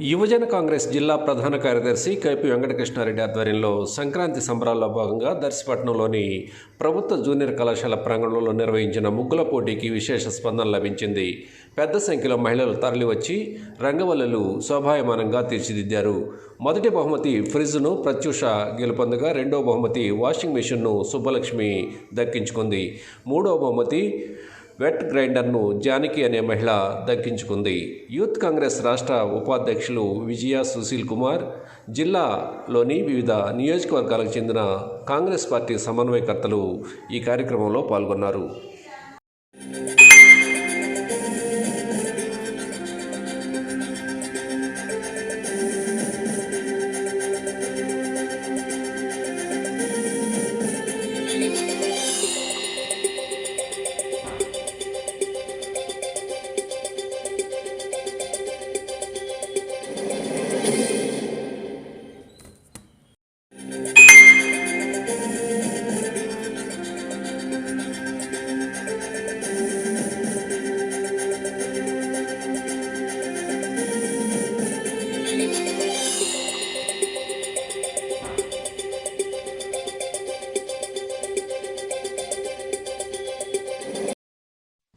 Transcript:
యువజన కాంగ్రెస్ జిల్లా ప్రధాన కార్యదర్శి కైపి వెంకటకృష్ణారెడ్డి ఆధ్వర్యంలో సంక్రాంతి సంబరాల్లో భాగంగా దర్శపట్నంలోని ప్రభుత్వ జూనియర్ కళాశాల ప్రాంగణంలో నిర్వహించిన ముగ్గుల పోటీకి విశేష స్పందన లభించింది. పెద్ద సంఖ్యలో మహిళలు తరలివచ్చి రంగవల్లులు శోభాయమానంగా తీర్చిదిద్దారు. మొదటి బహుమతి ఫ్రిడ్జ్ను ప్రత్యూష గెలుపొందగా రెండో బహుమతి వాషింగ్ మిషన్ను సుబ్బలక్ష్మి దక్కించుకుంది. మూడో బహుమతి వెట్ గ్రైండర్ను జానకి అనే మహిళ దక్కించుకుంది. యూత్ కాంగ్రెస్ రాష్ట్ర ఉపాధ్యక్షులు విజయ సుశీల్ కుమార్ జిల్లాలోని వివిధ నియోజకవర్గాలకు చెందిన కాంగ్రెస్ పార్టీ సమన్వయకర్తలు ఈ కార్యక్రమంలో పాల్గొన్నారు.